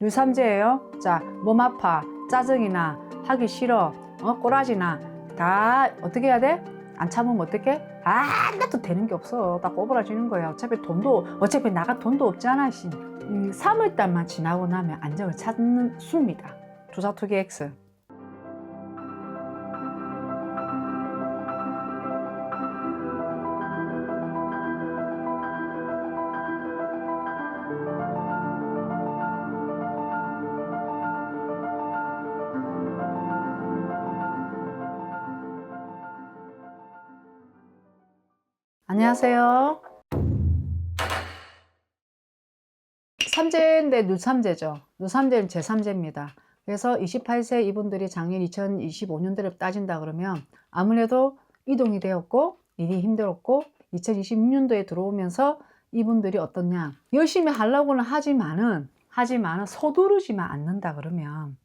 류삼재예요. 자, 몸 아파, 짜증이나 하기 싫어, 어, 꼬라지나 다 어떻게 해야 돼? 안 참으면 어떻게? 아, 나도 되는 게 없어. 다 꼬부라지는 거야. 어차피 돈도 어차피 나가 돈도 없잖아. 씨. 음, 3월 달만 지나고 나면 안정을 찾는 수입니다. 조사투기 X. 안녕하세요. 삼재인데 누삼재죠. 누삼재는 제3재입니다. 그래서 28세 이분들이 작년 2025년도를 따진다 그러면 아무래도 이동이 되었고 일이 힘들었고 2026년도에 들어오면서 이분들이 어떻냐 열심히 하려고는 하지만은 하지만은 서두르지만 않는다 그러면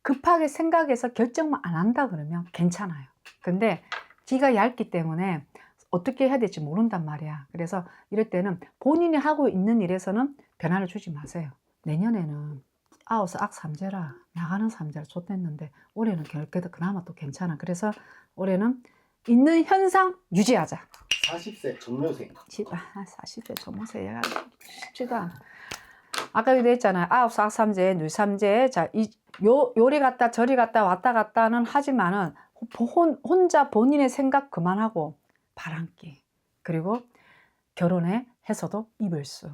급하게 생각해서 결정만 안 한다 그러면 괜찮아요. 근데 기가 얇기 때문에 어떻게 해야 될지 모른단 말이야. 그래서 이럴 때는 본인이 하고 있는 일에서는 변화를 주지 마세요. 내년에는 아우스 악 삼재라 나가는 삼재라 좋댔는데 올해는 결계도 그나마 또 괜찮아. 그래서 올해는 있는 현상 유지하자. 40세 정묘생 집, 아, 40대 정모세 얘가 쉽지도 않아. 아까 얘기했잖아요. 아홉 사 삼재, 누 삼재. 자, 이, 요, 요리 갔다 저리 갔다 왔다 갔다는 하지만은 혼, 혼자 본인의 생각 그만하고 바람기. 그리고 결혼에 해서도 이불수.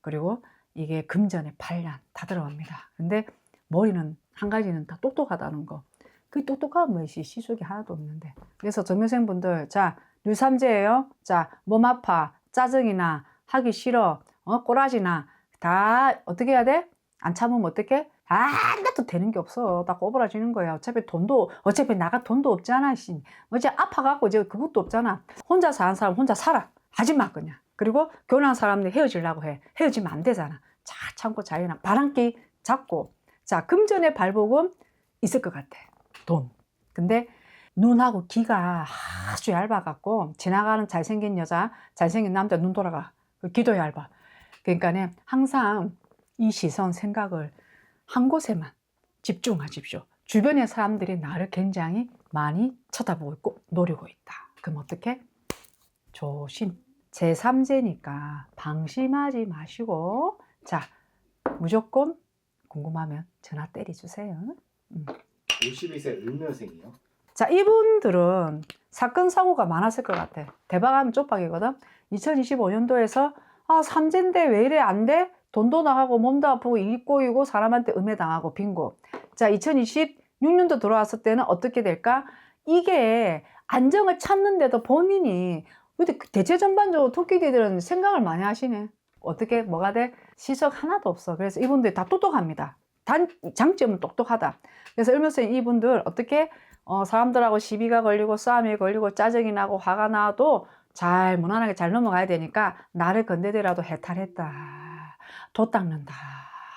그리고 이게 금전에 반란 다 들어갑니다. 근데 머리는 한 가지는 다 똑똑하다는 거. 그 똑똑한 것이 시속이 하나도 없는데. 그래서 정교생분들, 자, 류삼재예요. 자, 몸 아파, 짜증이나 하기 싫어, 어, 꼬라지나 다 어떻게 해야 돼? 안 참으면 어떻게? 아, 나도 되는 게 없어. 다 꼬부라지는 거야. 어차피 돈도, 어차피 나가 돈도 없잖아. 씨. 어제 아파갖고 이제 그것도 없잖아. 혼자 사는 사람 혼자 살아. 하지 마, 그냥. 그리고 결혼한 사람들 헤어지려고 해. 헤어지면 안 되잖아. 잘 참고 자유나 바람기 잡고. 자, 금전의 발복은 있을 것 같아. 돈. 근데 눈하고 귀가 아주 얇아갖고 지나가는 잘생긴 여자, 잘생긴 남자 눈 돌아가. 그 귀도 얇아. 그러니까 항상 이 시선, 생각을 한 곳에만 집중하십시오. 주변의 사람들이 나를 굉장히 많이 쳐다보고 있고 노리고 있다. 그럼 어떻게? 조심. 제3제니까 방심하지 마시고 자 무조건 궁금하면 전화 때려주세요. 음. 52세 을묘생이요 자, 이분들은 사건, 사고가 많았을 것 같아. 대박하면 쪽박이거든. 2025년도에서 아, 삼재인데 왜 이래 안 돼? 돈도 나가고 몸도 아프고 일 꼬이고 사람한테 음해 당하고 빙고. 자, 2026년도 들어왔을 때는 어떻게 될까? 이게 안정을 찾는데도 본인이 근데 그 대체 전반적으로 토끼들은 생각을 많이 하시네. 어떻게 뭐가 돼? 시석 하나도 없어. 그래서 이분들 다 똑똑합니다. 단 장점은 똑똑하다. 그래서 을면서 이분들 어떻게 어, 사람들하고 시비가 걸리고 싸움이 걸리고 짜증이 나고 화가 나도 잘 무난하게 잘 넘어가야 되니까 나를 건드리라도 해탈했다. 도 닦는다.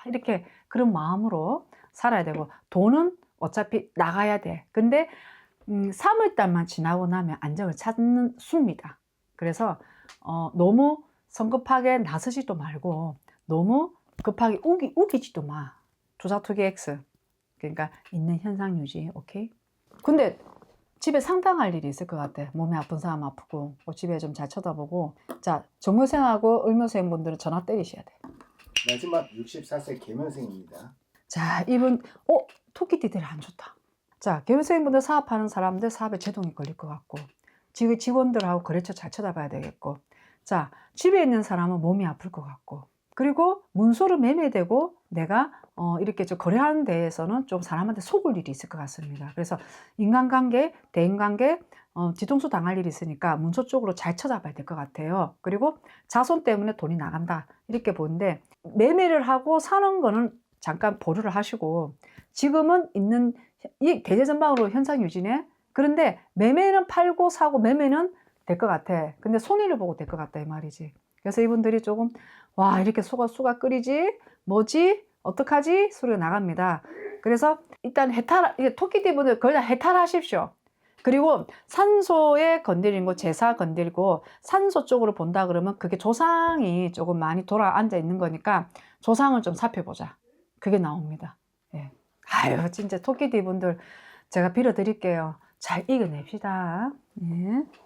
이렇게 그런 마음으로 살아야 되고 돈은 어차피 나가야 돼. 근데 음, 3월달만 지나고 나면 안정을 찾는 수입니다. 그래서 어, 너무 성급하게 나서지도 말고 너무 급하게 우기, 우기지도 마. 조사 투기 X. 그러니까 있는 현상 유지. 오케이? 근데 집에 상당할 일이 있을 것 같아. 몸이 아픈 사람 아프고 뭐 집에 좀 잘 쳐다보고 자 정묘생하고 을묘생 분들은 전화 때리셔야 돼. 마지막 64세 개묘생입니다 자 이분 어 토끼띠들이 안 좋다. 자 개묘생 분들 사업하는 사람들 사업에 제동이 걸릴 것 같고 지금 직원들하고 거래처 잘 쳐다봐야 되겠고 자 집에 있는 사람은 몸이 아플 것 같고 그리고 문서로 매매되고 내가 어, 이렇게 좀 거래하는 데에서는 좀 사람한테 속을 일이 있을 것 같습니다. 그래서 인간관계, 대인관계, 어, 뒤통수 당할 일이 있으니까 문서 쪽으로 잘 쳐다봐야 될 것 같아요. 그리고 자손 때문에 돈이 나간다. 이렇게 보는데 매매를 하고 사는 거는 잠깐 보류를 하시고 지금은 있는 이 대제전방으로 현상 유지네. 그런데 매매는 팔고 사고 매매는 될 것 같아. 근데 손해를 보고 될 것 같다 이 말이지. 그래서 이분들이 조금 와 이렇게 수가 수가 끓이지 뭐지 어떡하지 소리가 나갑니다. 그래서 일단 해탈 이게 토끼띠분들 거의 다 해탈하십시오. 그리고 산소에 건드린 거 제사 건드리고 산소 쪽으로 본다 그러면 그게 조상이 조금 많이 돌아 앉아 있는 거니까 조상을 좀 살펴보자. 그게 나옵니다. 예. 아유, 진짜 토끼띠 분들 제가 빌어 드릴게요. 잘 이겨냅시다. 예.